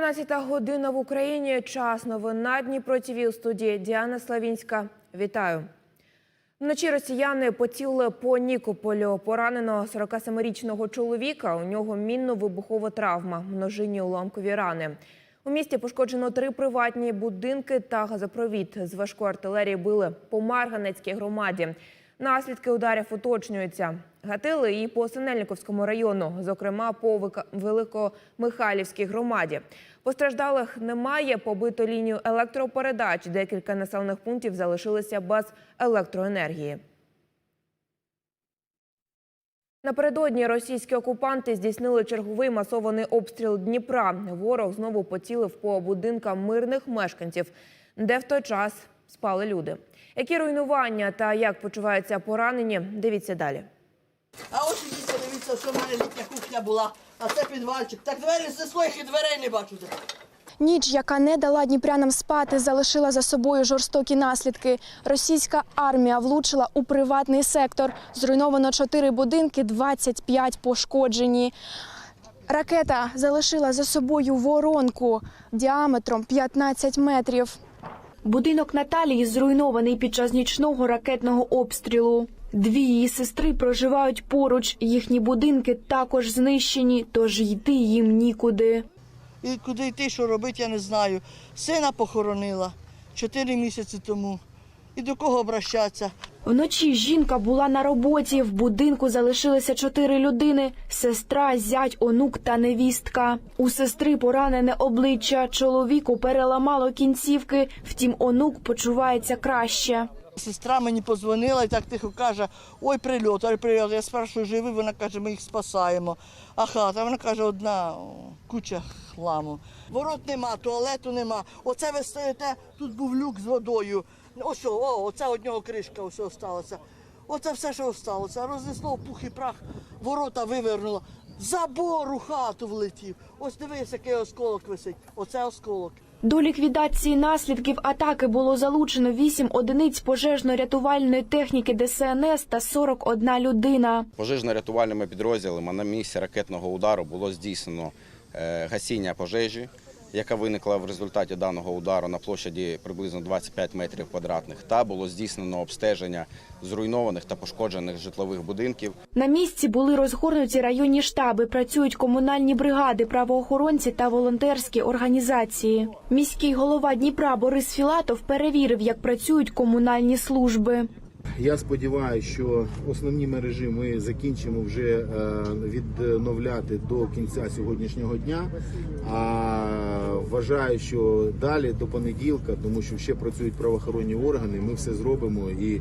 12 година в Україні. Час новин на Дніпро ТВ у студії Діана Славінська. Вітаю. Вночі росіяни поцілили по Нікополю пораненого 47-річного чоловіка. У нього мінно-вибухова травма, множинні уламкові рани. У місті пошкоджено три приватні будинки та газопровід. З важкої артилерії били по Марганецькій громаді. Наслідки ударів уточнюються. Гатили і по Синельниковському району, зокрема по Великомихайлівській громаді. Постраждалих немає. Побито лінію електропередач. Декілька населених пунктів залишилися без електроенергії. Напередодні російські окупанти здійснили черговий масований обстріл Дніпра. Ворог знову поцілив по будинкам мирних мешканців, де в той час спали люди. Які руйнування та як почуваються поранені, дивіться далі. А ось ідіть, дивіться, що в мене літня кухня була, а це підвальчик. Так двері знесло, їх і дверей не бачу. Ніч, яка не дала дніпрянам спати, залишила за собою жорстокі наслідки. Російська армія влучила у приватний сектор. Зруйновано чотири будинки, 25 пошкоджені. Ракета залишила за собою воронку діаметром 15 метрів. Будинок Наталії зруйнований під час нічного ракетного обстрілу. Дві її сестри проживають поруч. Їхні будинки також знищені, тож йти їм нікуди. І куди йти, що робити, я не знаю. Сина похоронила чотири місяці тому. І до кого обращатися? Вночі жінка була на роботі. В будинку залишилися чотири людини: сестра, зять, онук та невістка. У сестри поранене обличчя. Чоловіку переламало кінцівки. Втім, онук почувається краще. Сестра мені позвонила і так тихо каже, ой, прильот, ой, прильот. Я спрашиваю, живі, вона каже, ми їх спасаємо. А хата, вона каже, одна куча хламу. Ворот нема, туалету нема. Оце ви стоїте, тут був люк з водою. Ось, о, о, оце од нього кришка ось осталася. Оце все, що осталося. Рознесло в пух і прах, ворота вивернуло. Забор у хату влетів. Ось дивись, який осколок висить. Оце осколок. До ліквідації наслідків атаки було залучено 8 одиниць пожежно-рятувальної техніки ДСНС та 41 людина. Пожежно-рятувальними підрозділами на місці ракетного удару було здійснено е, гасіння пожежі, яка виникла в результаті даного удару на площаді приблизно 25 метрів квадратних, та було здійснено обстеження зруйнованих та пошкоджених житлових будинків. На місці були розгорнуті районні штаби, працюють комунальні бригади, правоохоронці та волонтерські організації. Міський голова Дніпра Борис Філатов перевірив, як працюють комунальні служби. Я сподіваюся, що основні мережі ми закінчимо вже е, відновляти до кінця сьогоднішнього дня. А вважаю, що далі до понеділка, тому що ще працюють правоохоронні органи, ми все зробимо і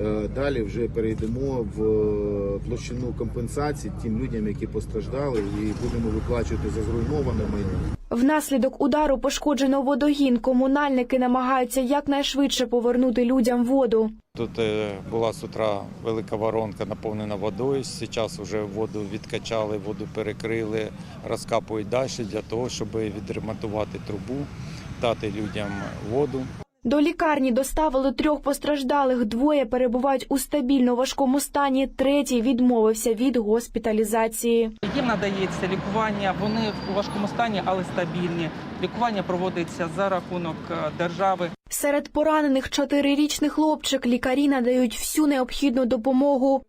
е, далі вже перейдемо в е, площину компенсації тим людям, які постраждали, і будемо виплачувати за зруйноване майно. Внаслідок удару пошкоджено водогін. Комунальники намагаються якнайшвидше повернути людям воду. Тут е, була з утра велика воронка наповнена водою. Зараз вже воду відкачали, воду перекрили, розкапують далі для того, щоб відремонтувати трубу, дати людям воду. До лікарні доставили трьох постраждалих. Двоє перебувають у стабільно важкому стані. Третій відмовився від госпіталізації. Їм надається лікування, вони у важкому стані, але стабільні. Лікування проводиться за рахунок е, держави. Серед поранених чотирирічний хлопчик лікарі надають всю необхідну допомогу.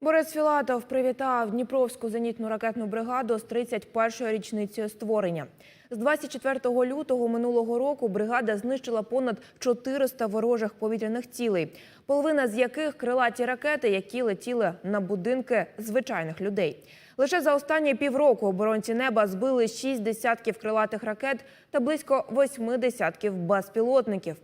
Борис Філатов привітав Дніпровську зенітну ракетну бригаду з 31-ї річницею створення. З 24 лютого минулого року бригада знищила понад 400 ворожих повітряних цілей, половина з яких крилаті ракети, які летіли на будинки звичайних людей. Лише за останні півроку оборонці неба збили 6 десятків крилатих ракет та близько 8 десятків безпілотників.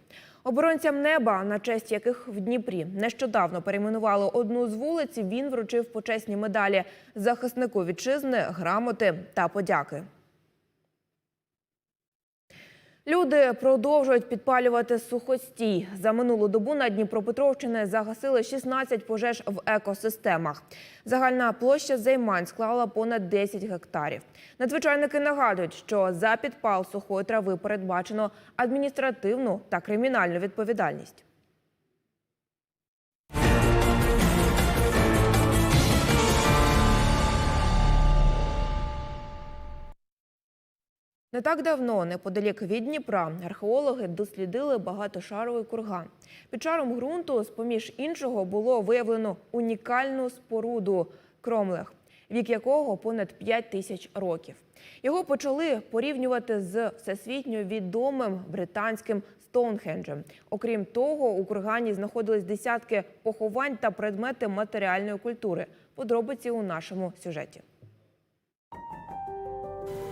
Оборонцям неба, на честь яких в Дніпрі нещодавно перейменували одну з вулиць, він вручив почесні медалі захиснику вітчизни, грамоти та подяки. Люди продовжують підпалювати сухостій. За минулу добу на Дніпропетровщини загасили 16 пожеж в екосистемах. Загальна площа займань склала понад 10 гектарів. Надзвичайники нагадують, що за підпал сухої трави передбачено адміністративну та кримінальну відповідальність. Не так давно, неподалік від Дніпра, археологи дослідили багатошаровий курган. Під шаром ґрунту, з-поміж іншого, було виявлено унікальну споруду кромлех, вік якого понад 5 тисяч років. Його почали порівнювати з всесвітньо відомим британським Стоунхенджем. Окрім того, у кургані знаходились десятки поховань та предмети матеріальної культури. Подробиці у нашому сюжеті.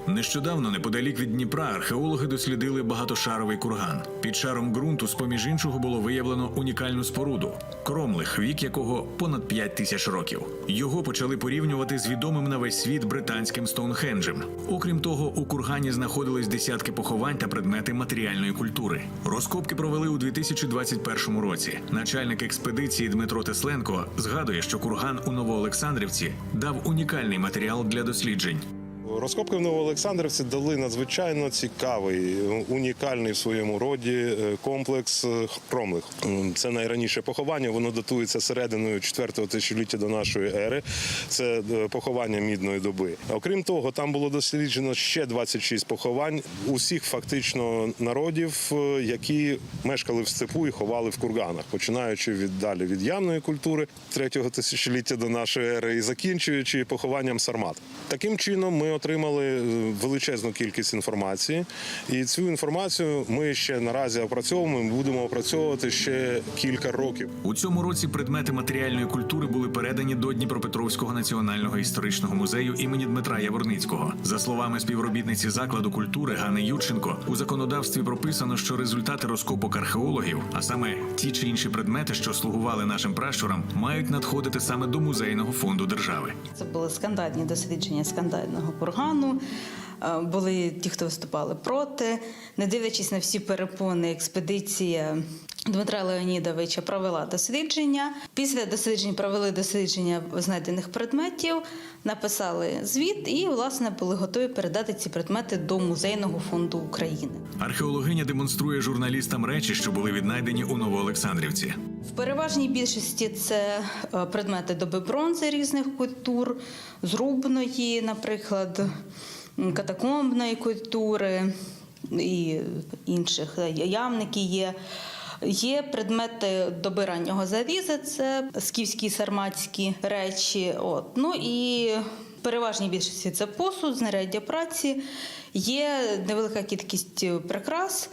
Нещодавно неподалік від Дніпра археологи дослідили багатошаровий курган. Під шаром ґрунту, з поміж іншого, було виявлено унікальну споруду кромлих, вік якого понад 5 тисяч років. Його почали порівнювати з відомим на весь світ британським Стоунхенджем. Окрім того, у кургані знаходились десятки поховань та предмети матеріальної культури. Розкопки провели у 2021 році. Начальник експедиції Дмитро Тесленко згадує, що курган у Новоолександрівці дав унікальний матеріал для досліджень. Розкопки в Новоолександрівці дали надзвичайно цікавий, унікальний в своєму роді е, комплекс е, кромлих. М, Це найраніше поховання. Воно датується серединою 4-го тисячоліття до нашої ери. Це е, поховання мідної доби. Окрім того, там було досліджено ще 26 поховань усіх фактично народів, е, які мешкали в степу і ховали в курганах, починаючи від далі від ямної культури 3-го тисячоліття до нашої ери і закінчуючи похованням сармат. Таким чином ми отримали е, величезну кількість інформації, і цю інформацію ми ще наразі опрацьовуємо. і Будемо опрацьовувати ще кілька років. У цьому році предмети матеріальної культури були передані до Дніпропетровського національного історичного музею імені Дмитра Яворницького. За словами співробітниці закладу культури Гани Юченко, у законодавстві прописано, що результати розкопок археологів, а саме ті чи інші предмети, що слугували нашим пращурам, мають надходити саме до музейного фонду держави. Це були скандальні дослідження скандального кургану. Е, Були ті, хто виступали проти. Не дивлячись на всі перепони, експедиція Дмитра Леонідовича провела дослідження. Після досліджень провели дослідження знайдених предметів, написали звіт і, власне, були готові передати ці предмети до музейного фонду України. Археологиня демонструє журналістам речі, що були віднайдені у Новоолександрівці. В переважній більшості це е, предмети доби бронзи різних культур, зрубної, наприклад, катакомбної культури і інших е, ямники є. Є предмети доби раннього заліза, це скіфські сарматські речі. От. Ну і переважній більшості це посуд, знаряддя праці, є невелика кількість прикрас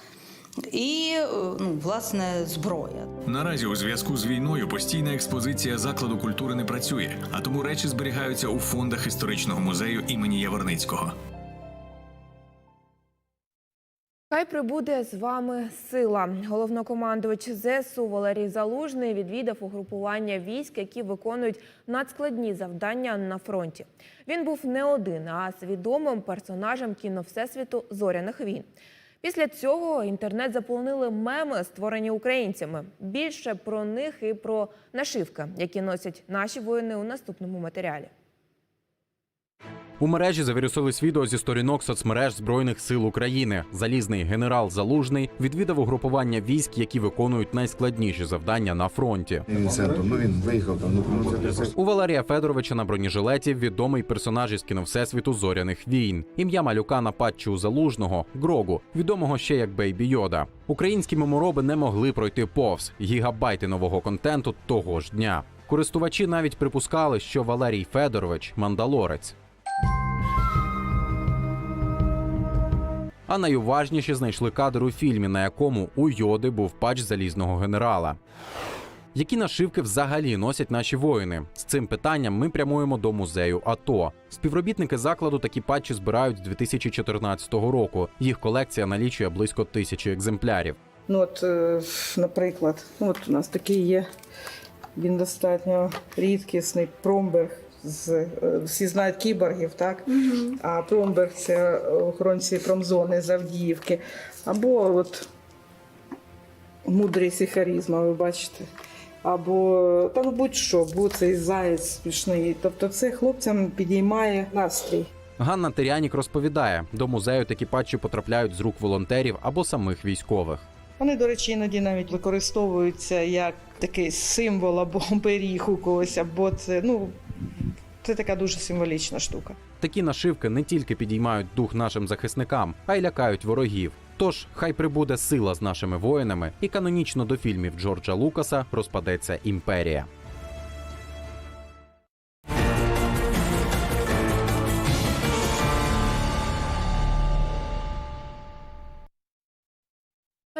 і е, ну, власне зброя. Наразі у зв'язку з війною постійна експозиція закладу культури не працює, а тому речі зберігаються у фондах історичного музею імені Яворницького. Хай прибуде з вами сила. Головнокомандувач ЗСУ Валерій Залужний відвідав угрупування військ, які виконують надскладні завдання на фронті. Він був не один, а з відомим персонажем кіно Всесвіту зоряних війн. Після цього інтернет заповнили меми, створені українцями. Більше про них і про нашивки, які носять наші воїни у наступному матеріалі. У мережі завірусились відео зі сторінок соцмереж Збройних сил України. Залізний генерал Залужний відвідав угрупування військ, які виконують найскладніші завдання на фронті. Ну він виїхав У Валерія Федоровича на бронежилеті відомий персонаж із кіно Всесвіту зоряних війн. Ім'я малюка на патчі у залужного Грогу, відомого ще як Бейбі Йода. Українські мемороби не могли пройти повз гігабайти нового контенту того ж дня. Користувачі навіть припускали, що Валерій Федорович мандалорець. А найуважніші знайшли кадр у фільмі, на якому у Йоди був патч залізного генерала. Які нашивки взагалі носять наші воїни? З цим питанням ми прямуємо до музею АТО. Співробітники закладу такі патчі збирають з 2014 року. Їх колекція налічує близько тисячі екземплярів. Ну, от, е, наприклад, ну, от у нас такий є. Він достатньо рідкісний промберг. З, е, всі знають кіборгів, так? А промберг це охоронці промзони з Авдіївки. Або от мудрість і харізма, ви бачите. Або та ну будь-що, будь цей заєць смішний. Тобто це хлопцям підіймає настрій. Ганна Терянік розповідає, до музею такі патчі потрапляють з рук волонтерів або самих військових. Вони, до речі, іноді навіть використовуються як такий символ або оберіг у когось, або це ну Це така дуже символічна штука. Такі нашивки не тільки підіймають дух нашим захисникам, а й лякають ворогів. Тож хай прибуде сила з нашими воїнами, і канонічно до фільмів Джорджа Лукаса розпадеться імперія.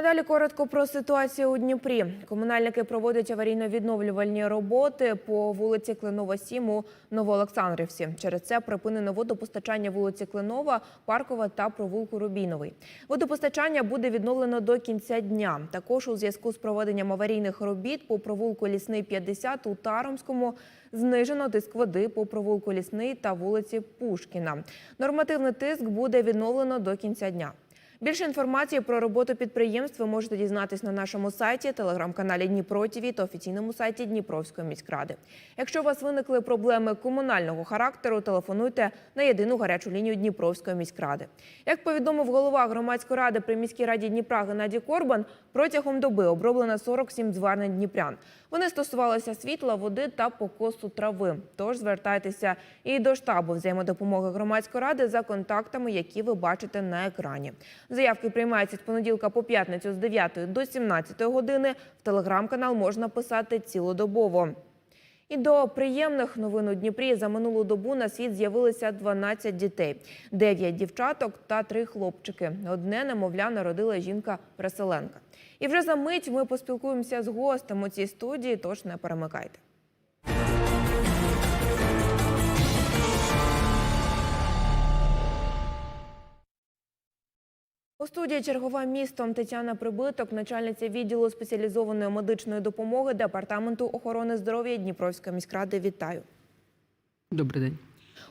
Далі коротко про ситуацію у Дніпрі. Комунальники проводять аварійно-відновлювальні роботи по вулиці Клинова 7 у Новоолександрівці. Через це припинено водопостачання вулиці Клинова, Паркова та провулку Рубіновий. Водопостачання буде відновлено до кінця дня. Також у зв'язку з проведенням аварійних робіт по провулку Лісний 50 у Таромському знижено тиск води по провулку Лісний та вулиці Пушкіна. Нормативний тиск буде відновлено до кінця дня. Більше інформації про роботу підприємств ви можете дізнатись на нашому сайті, телеграм-каналі Дніпро ТІВІ та офіційному сайті Дніпровської міськради. Якщо у вас виникли проблеми комунального характеру, телефонуйте на єдину гарячу лінію Дніпровської міськради. Як повідомив голова громадської ради при міській раді Дніпра Геннадій Корбан, протягом доби оброблено 47 звернень дніпрян. Вони стосувалися світла, води та покосу трави. Тож звертайтеся і до штабу взаємодопомоги громадської ради за контактами, які ви бачите на екрані. Заявки приймаються з понеділка по п'ятницю з 9 до 17 години. В телеграм-канал можна писати цілодобово. І до приємних новин у Дніпрі за минулу добу на світ з'явилися 12 дітей, 9 дівчаток та 3 хлопчики. Одне немовля народила жінка-переселенка. І вже за мить ми поспілкуємося з гостем у цій студії, тож не перемикайте. У студії чергова містом Тетяна Прибиток, начальниця відділу спеціалізованої медичної допомоги Департаменту охорони здоров'я Дніпровської міськради. Вітаю. Добрий день.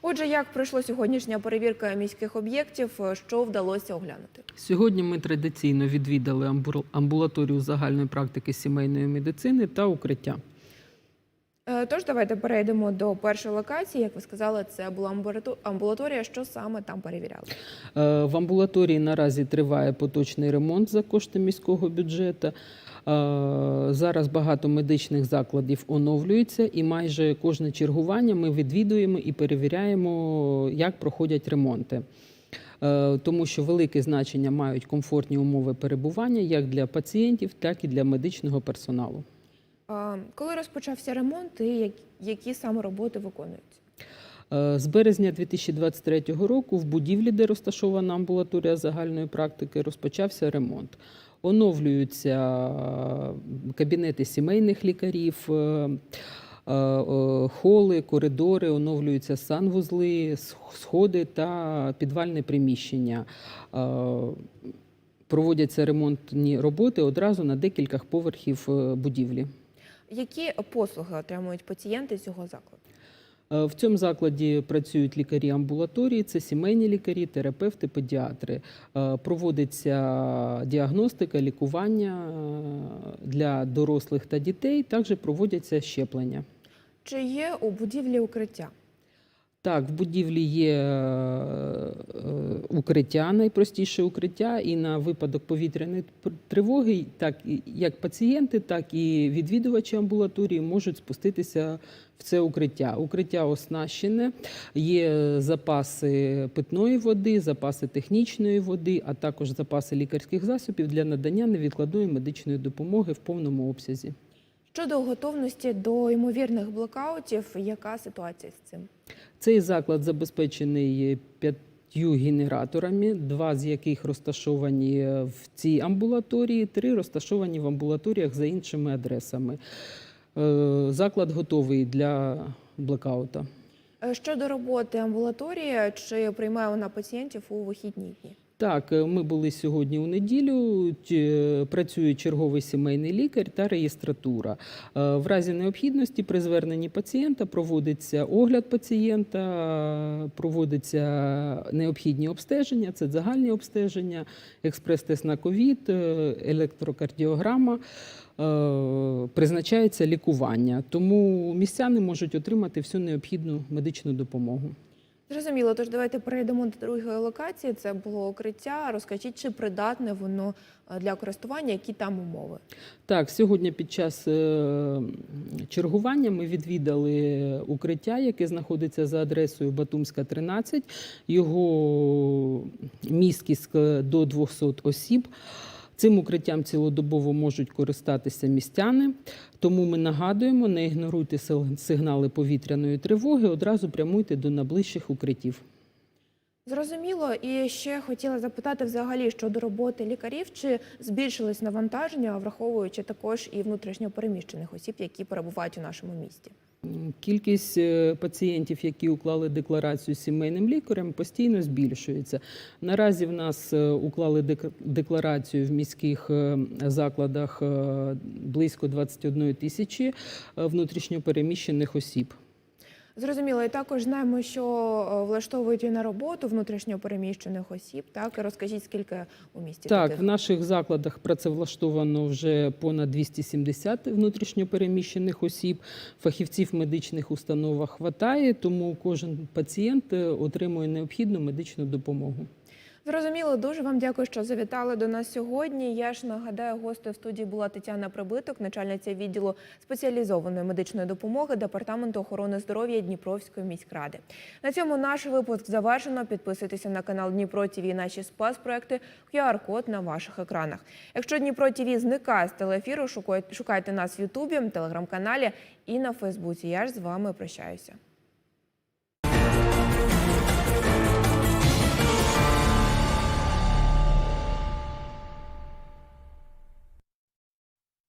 Отже, як пройшла сьогоднішня перевірка міських об'єктів, що вдалося оглянути? Сьогодні ми традиційно відвідали амбулаторію загальної практики сімейної медицини та укриття. Е, Тож давайте перейдемо до першої локації. Як ви сказали, це була амбулаторія. Що саме там перевіряли? Е, В амбулаторії наразі триває поточний ремонт за кошти міського бюджету. Е, Зараз багато медичних закладів оновлюється, і майже кожне чергування ми відвідуємо і перевіряємо, як проходять ремонти. Тому що велике значення мають комфортні умови перебування як для пацієнтів, так і для медичного персоналу. Коли розпочався ремонт, і які саме роботи виконуються? Е, З березня 2023 року в будівлі, де розташована амбулаторія загальної практики, розпочався ремонт. Оновлюються е, кабінети сімейних лікарів, е, холи, коридори, оновлюються санвузли, сходи та підвальне приміщення. Проводяться ремонтні роботи одразу на декількох поверхів будівлі. Які послуги отримують пацієнти цього закладу? Е, В цьому закладі працюють лікарі амбулаторії, це сімейні лікарі, терапевти, педіатри. Е, Проводиться діагностика, лікування е, для дорослих та дітей. Також проводяться щеплення. Чи є у будівлі укриття? Так, в будівлі є е, е, укриття, найпростіше укриття, і на випадок повітряної тривоги, так як пацієнти, так і відвідувачі амбулаторії можуть спуститися в це укриття. Укриття оснащене, є запаси питної води, запаси технічної води, а також запаси лікарських засобів для надання невідкладної медичної допомоги в повному обсязі. Щодо готовності до ймовірних блокаутів, яка ситуація з цим? Цей заклад забезпечений п'ятью генераторами, два з яких розташовані в цій амбулаторії, три розташовані в амбулаторіях за іншими адресами. Е, Заклад готовий для блекаута. Е, Щодо роботи амбулаторії, чи приймає вона пацієнтів у вихідні дні? Так, е, ми були сьогодні у неділю. Працює черговий сімейний лікар та реєстратура. Е, В разі необхідності при зверненні пацієнта проводиться огляд пацієнта, проводиться необхідні обстеження, це загальні обстеження, експрес-тест на ковід, е, електрокардіограма. Е, Призначається лікування, тому містяни можуть отримати всю необхідну медичну допомогу. Зрозуміло, тож давайте перейдемо до другої локації. Це було укриття. Розкажіть, чи придатне воно е, для користування, які там умови? Так, сьогодні під час е, чергування ми відвідали укриття, яке знаходиться за адресою Батумська, 13. Його місткість е, до 200 осіб. Цим укриттям цілодобово можуть користатися містяни. Тому ми нагадуємо, не ігноруйте сигнали повітряної тривоги, одразу прямуйте до найближчих укриттів. Зрозуміло, і ще хотіла запитати взагалі щодо роботи лікарів, чи збільшилось навантаження, враховуючи також і внутрішньо переміщених осіб, які перебувають у нашому місті. Кількість е, пацієнтів, які уклали декларацію сімейним лікарем, постійно збільшується. Наразі в нас е, уклали дек- декларацію в міських е, закладах близько 21 тисячі внутрішньопереміщених осіб. Зрозуміло, і також знаємо, що е, влаштовують і на роботу внутрішньо переміщених осіб. Так розкажіть, скільки у місті Так, таких? в наших закладах працевлаштовано вже понад 270 внутрішньопереміщених осіб. Фахівців в медичних установах хватає, тому кожен пацієнт е, отримує необхідну медичну допомогу. Зрозуміло, дуже вам дякую, що завітали до нас сьогодні. Я ж нагадаю, гостею в студії була Тетяна Прибиток, начальниця відділу спеціалізованої медичної допомоги департаменту охорони здоров'я Дніпровської міськради. На цьому наш випуск завершено. Підписуйтеся на канал Дніпро ТВ, наші спецпроекти, QR-код на ваших екранах. Якщо Дніпро ТВ зникає з телеефіру, шукайте нас в Ютубі, телеграм-каналі і на Фейсбуці. Я ж з вами прощаюся.